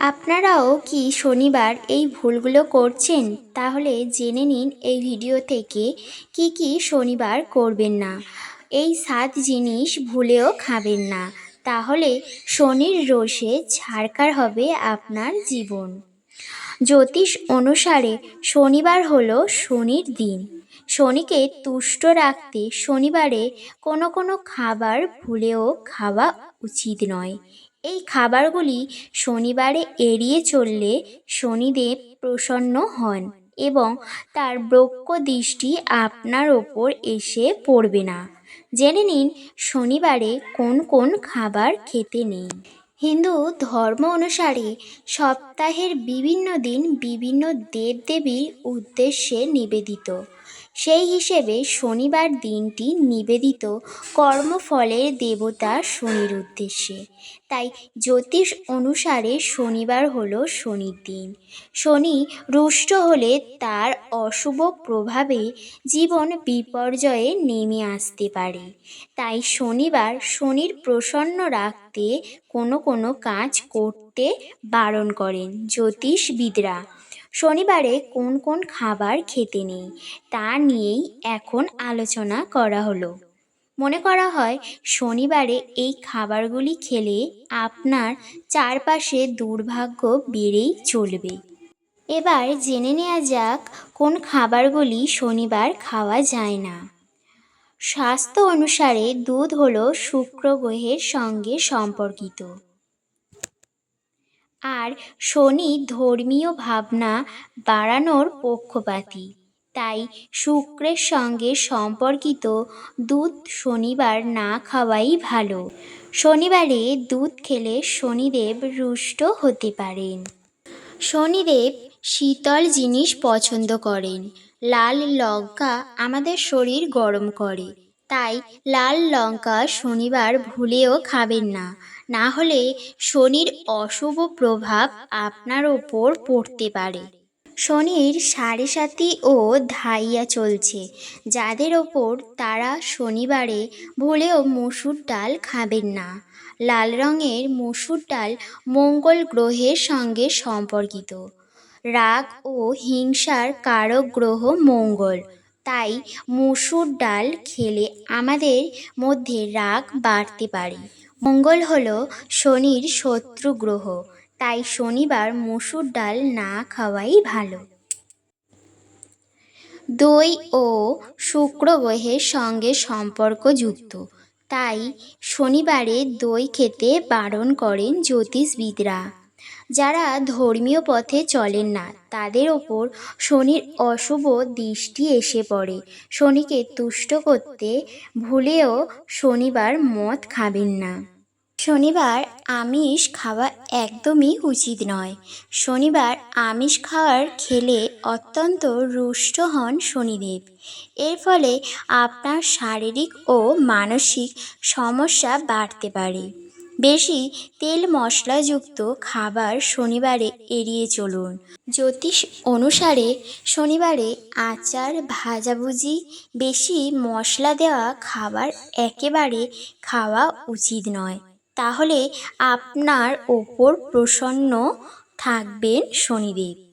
আপনারাও কি শনিবার এই ভুলগুলো করছেন? তাহলে জেনে নিন এই ভিডিও থেকে কি কি শনিবার করবেন না। এই সাত জিনিস ভুলেও খাবেন না। তাহলে শনির রোষে ছাড়কার হবে আপনার জীবন। জ্যোতিষ অনুসারে শনিবার হলো শনির দিন। শনিকে তুষ্ট রাখতে শনিবারে কোনো কোনো খাবার ভুলেও খাওয়া উচিত নয়। এই খাবারগুলি শনিবারে এড়িয়ে চললে শনিদেব প্রসন্ন হন এবং তার বক্ষ দৃষ্টি আপনার ওপর এসে পড়বে না। জেনে নিন শনিবারে কোন কোন খাবার খেতে নেই। হিন্দু ধর্ম অনুসারে সপ্তাহের বিভিন্ন দিন বিভিন্ন দেবদেবীর উদ্দেশ্যে নিবেদিত। সেই হিসেবে শনিবার দিনটি নিবেদিত কর্মফলের দেবতা শনির উদ্দেশ্যে। তাই জ্যোতিষ অনুসারে শনিবার হলো শনির দিন। শনি রুষ্ট হলে তার অশুভ প্রভাবে জীবন বিপর্যয়ে নেমে আসতে পারে। তাই শনিবার শনির প্রসন্ন রাখতে কোনো কোনো কাজ করতে বারণ করেন জ্যোতিষবিদরা। শনিবারে কোন কোন খাবার খেতে নেই, তা নিয়েই এখন আলোচনা করা হলো। মনে করা হয়, শনিবারে এই খাবারগুলি খেলে আপনার চারপাশে দুর্ভাগ্য বেড়েই চলবে। এবার জেনে নেওয়া যাক, কোন খাবারগুলি শনিবার খাওয়া যায় না। স্বাস্থ্য অনুসারে দুধ হলো শুক্র গ্রহের সঙ্গে সম্পর্কিত। আর শনি ধর্মীয় ভাবনা বাড়ানোর পক্ষপাতী। তাই শুক্রের সঙ্গে সম্পর্কিত দুধ শনিবার না খাওয়াই ভালো। শনিবারে দুধ খেলে শনিদেব রুষ্ট হতে পারেন। শনিদেব শীতল জিনিস পছন্দ করেন। লাল লঙ্কা আমাদের শরীর গরম করে। তাই লাল লঙ্কা শনিবার ভুলেও খাবেন না। না হলে শনির অশুভ প্রভাব আপনার ওপর পড়তে পারে। শনির সাড়ে সাতি ও ধাইয়া চলছে। যাদের ওপর তারা শনিবারে ভুলেও মসুর ডাল খাবেন না। লাল রঙের মসুর ডাল মঙ্গল গ্রহের সঙ্গে সম্পর্কিত। রাগ ও হিংসার কারক গ্রহ মঙ্গল। তাই মসুর ডাল খেলে আমাদের মধ্যে রাগ বাড়তে পারে। মঙ্গল হলো শনির শত্রু গ্রহ, তাই শনিবার মসুর ডাল না খাওয়াই ভালো। দই ও শুক্র গ্রহের সঙ্গে সম্পর্কযুক্ত, তাই শনিবারে দই খেতে বারণ করেন জ্যোতিষবিদরা। যারা ধর্মীয় পথে চলেন না, তাদের ওপর শনির অশুভ দৃষ্টি এসে পড়ে। শনিকে তুষ্ট করতে ভুলেও শনিবার মদ খাবেন না। শনিবার আমিষ খাওয়া একদমই উচিত নয়। শনিবার আমিষ খাওয়ার খেলে অত্যন্ত রুষ্ট হন শনিদেব। এর ফলে আপনার শারীরিক ও মানসিক সমস্যা বাড়তে পারে। বেশি তেল মশলাযুক্ত খাবার শনিবারে এড়িয়ে চলুন। জ্যোতিষ অনুসারে শনিবারে আচার, ভাজাভুজি, বেশি মশলা দেওয়া খাবার একেবারে খাওয়া উচিত নয়। তাহলে আপনার ওপর প্রসন্ন থাকবেন শনিদেব।